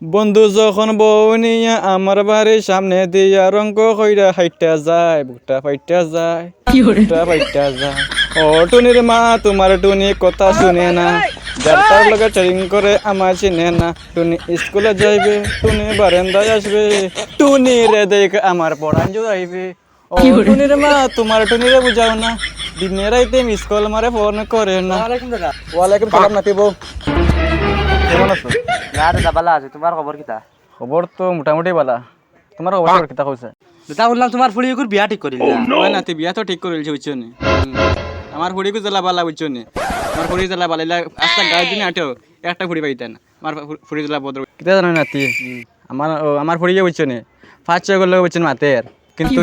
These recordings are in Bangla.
বন্ধু যখন বউ নিয়ে আমার বাড়ির সামনে দিয়া রঙ্গ কইরা হাইটা যায় বুকটা ফাইটা যায় বুকটা ফাইটা যায়। ও টুনির মা তোমার টুনি কথা শুনে না। যার তার লগে ট্রেনিং করে আমার চিনে না। টুনি স্কুলে যাইবে টুনি বারান্দায় আসবে। টুনি রে দেখ আমার পড়ান জুড়াইবে ও টুনির মা তোমার টুনিরে বুঝাও না। দিনে রাইতে মিস কল মারে ফোন করে না। ওয়ালাইকুম সালাম নাতি বউ। কেমন আছো? না দাদা ভালো আছে। তোমার খবর কিতা খবর তো মোটামুটি বালা। তোমার অবস্থা কিতা কইছে দাদা বললাম তোমার ফুলি এগুর বিয়া ঠিক করিল না ওই নাতি বিয়া তো ঠিক করিলছে বুঝছ নি? আমার ফুড়িকে জ্বালা বালা বুঝছ নি? আমার ফুড়ি জ্বালা বালা আস্তা গাড়ি দিনে আটেও একটা ফুড়ি পাইতেন আমার ফুড়ি জ্বালা বদর কিতা জানো নাতি আমার আমার ফুড়িকে বুঝছ নি? ফার্স্ট চেক করলে বুঝছেন মাতের কিন্তু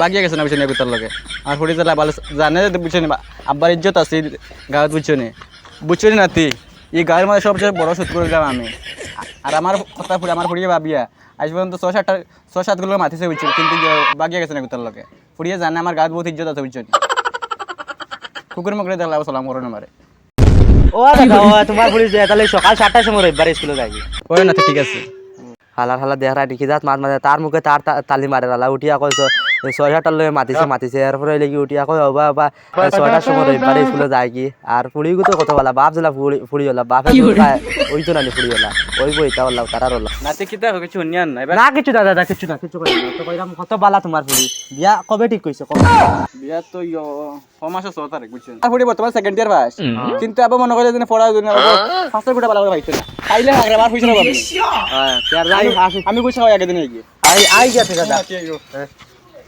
বাগিয়ে গেছে না বুঝছ নি এগুতার লগে? আমার ফুড়ি জ্বালা বালা জানে যে বুঝছ নি আব্বার ইজ্জত আছে গাঁত বুঝছ নি? বুঝছ নি নাতি এই গাঁয়ের মধ্যে সবচেয়ে বড় করে দিলাম আমি। আর আমার কথা ফুড়ি আমার ফুড়িয়ে ভাবিয়া আজ পর্যন্ত ছয় সাতটা ছয় সাতগুলো সে বুঝছ কিন্তু বাগিয়ে গেছে না কোথার লোকে ফুড়িয়ে জানে আমার গাছ বহুত ইজ্জত আছে বুঝছ কুকুর মকরে দেখলাম সালাম করো না ও দেখো তোমার পুলিশ তাহলে সকাল সাতটার সময় রবিবার স্কুলে যাই ওই না ঠিক আছে। হালার হালা দেখা দেখি যাত মাত মাঝে তার মুখে তার তা- তালি মারে লালা উঠিয়া কইছ ছয় সাতটার লগে মাতিছে মাতিছে। এরপরে লেগে উঠিয়া কই বাবা বাবা ছয়টার সময় রবিবার স্কুলে যায় কি আর ফুড়ি তো কত বলা বাপ জলা ফুড়ি হলা বাপে ওই তো নানি ফুড়ি হলা ওই বই তা হল্লা তারার হল্লা নাতে কিতা কিছু অন্যান না না কিছু দাদা দাদা কিছু না কিছু তো কত বালা তোমার ফুড়ি বিয়া কবে ঠিক কইছো কবে? বিয়া তো ইয় সমাসে ছ তারিখ বুঝছেন আর ফুড়ি বর্তমান সেকেন্ড ইয়ার পাস কিন্তু আবার মনে করে যে পড়া দিন ফার্স্ট গুটা করে পাইছে না খাইলে আগে আমার পয়সা পাবি হ্যাঁ তার যাই আসি আমি কইছি খাওয়া আগে দিন কি আই আই গেছে দাদা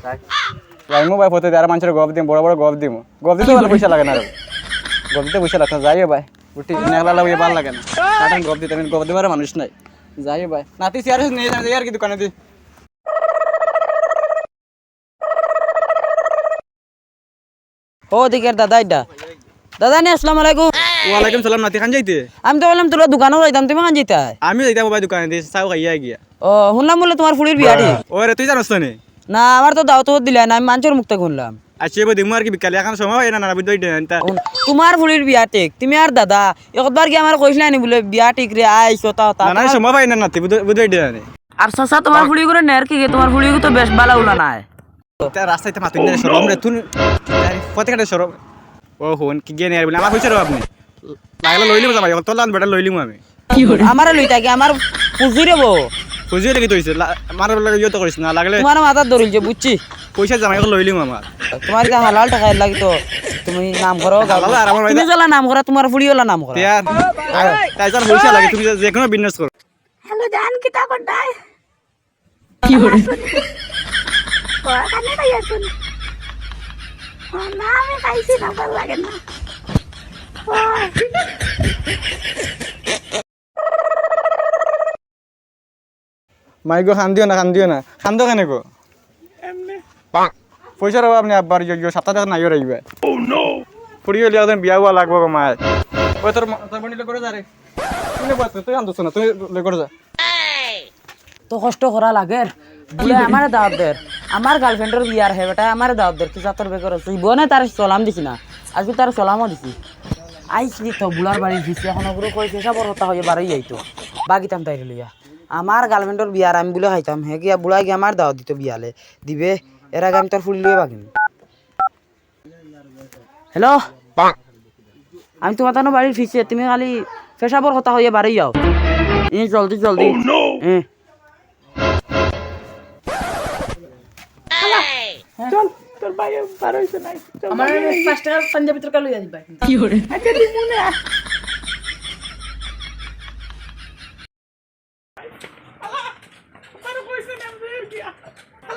যাই। মো ভাই ফটো আর মানুষের গপ দিম বড় বড় গপ দিম। গপ দিতে ভালো পয়সা লাগে না রে। গপ দিতে পয়সা লাগে না যাই ভাই। উঠি নেগলা লাগে ভালো লাগে না। কারণ গপ দিতে আমি গপ দিবার মানুষ নাই। যাই ভাই। নাতি সিয়ার নিয়ে যাই আর কি দোকানে দি। ও দিকের দাদা এটা দাদা নি আসসালামু আলাইকুম। ওয়ালাইকুম সালাম নাতি খান যাইতে? আমি তো বললাম তোরা দোকানেও যাইতাম তুমি কান যেতে আমি যাইতাম ভাই দোকানে দি চাও খাইয়া গিয়া। ও শুনলাম বলে তোমার ফুলির বিয়াটি ওরে তুই জানোস নি? না আমার তো দাওয়াত দিলে না আমি মানুষের মুক্ত শুনলাম আচ্ছা এবার দিমু আর কি বিকালে এখন সময় হয় না না বুঝতে তা তোমার ফুলির বিয়া ঠিক তুমি আর দাদা একবার কি আমার কইছিল নি বলে বিয়া ঠিক রে আই কথা তা না না সময় পাই না নাতি বুঝতে না আর সসা তোমার ফুলি করে নের কি তোমার ফুলি তো বেশ ভালো উলা তা রাস্তায় মাতুন না সরম রে তুই কত কাটে সরম। ও হন কি গিয়ে নেয়ার বলে আমার হইছে রে আপনি লাগলে লইলিম যাবাই তো লান বেটা লইলিম আমি। আমার লই থাকি আমার পুঁজি রে বো খুঁজিয়ে লেগে তৈছে আমার লাগে ইয়ে তো করিস না লাগলে তোমার মাথা ধরিলছে বুঝছি। পয়সা জামাই লইলিম আমার তোমার কি হালাল টাকা লাগি তো তুমি নাম করো তুমি জ্বালা নাম করা তোমার ফুলি ওলা নাম করা তেয়ার তাই যার পয়সা লাগে তুমি যে কোনো বিজনেস করো হ্যালো জান কিতা করতাই কি করে কানে খাই না আমি খাইছি না ভালো লাগে না। মাইগো খান দিও না খান দিও না। খান দিও কেন গো? পয়সা রবা আপনি আব্বার ইয়ে সাতটা টাকা নাইও রাখবে ফুড়ি হলে একদম বিয়া হওয়া লাগবো গো মায় ওই তোর তোর বোনিলে করে যা রে তুই বাস না তুই লে করে যা। তো কষ্ট করা লাগে। বলে আমার দাওয়াত দের আমার গার্লফ্রেন্ডের বিয়ার হে বেটা আমার দাওয়াত দের তুই যাতর বেকর তুই বনে তার সলাম দিছি না। আজকে তার সলামও দিছি। আইসি তো বুলার বাড়ি দিছি এখন ওগুলো কই পেশা বড় হতা হয়ে বাড়ি যাইতো বাগিতাম তাই লইয়া আমার গার্লফ্রেন্ডের বিয়ার আমি বলে খাইতাম হে গিয়া বুড়া গিয়ে আমার দাওয়াত দিত বিয়ালে? দিবে এর আগে আমি তোর ফুল লইয়া বাগিন হ্যালো আমি তোমার তানো বাড়ির ফিসে তুমি খালি পেশাবর কথা হয়ে বাড়ি যাও এ জলদি জলদি। আমার পাঁচ টাকা পাঞ্জাবি তরকা লইয়া দিবা কি করে আচ্ছা দিমু না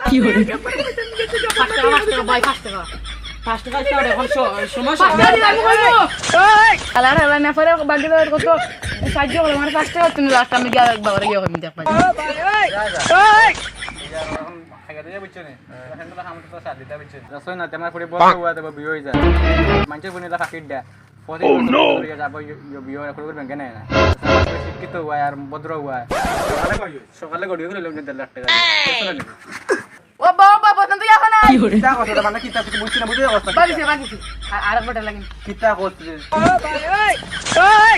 কি করে কালার হলা না পরে বাকি কত সাহায্য করো আমার পাঁচ টাকা তুমি লাস্ট আমি গিয়ে বাবার গিয়ে আমি মানুষের বোনিলা ফাঁকির দেয় করে শিক্ষিত হওয়া আর ভদ্র হওয়া সকালে গড়িয়ে গেলে লোক দেড় লাখ টাকা ও বাবা বাবা তুই এখন না কিতা কথা মানে কিতা কিছু বুঝছি না বুঝে অবস্থা বাগিছে বাগিছে আর এক লাগিন। কিতা ওই ওই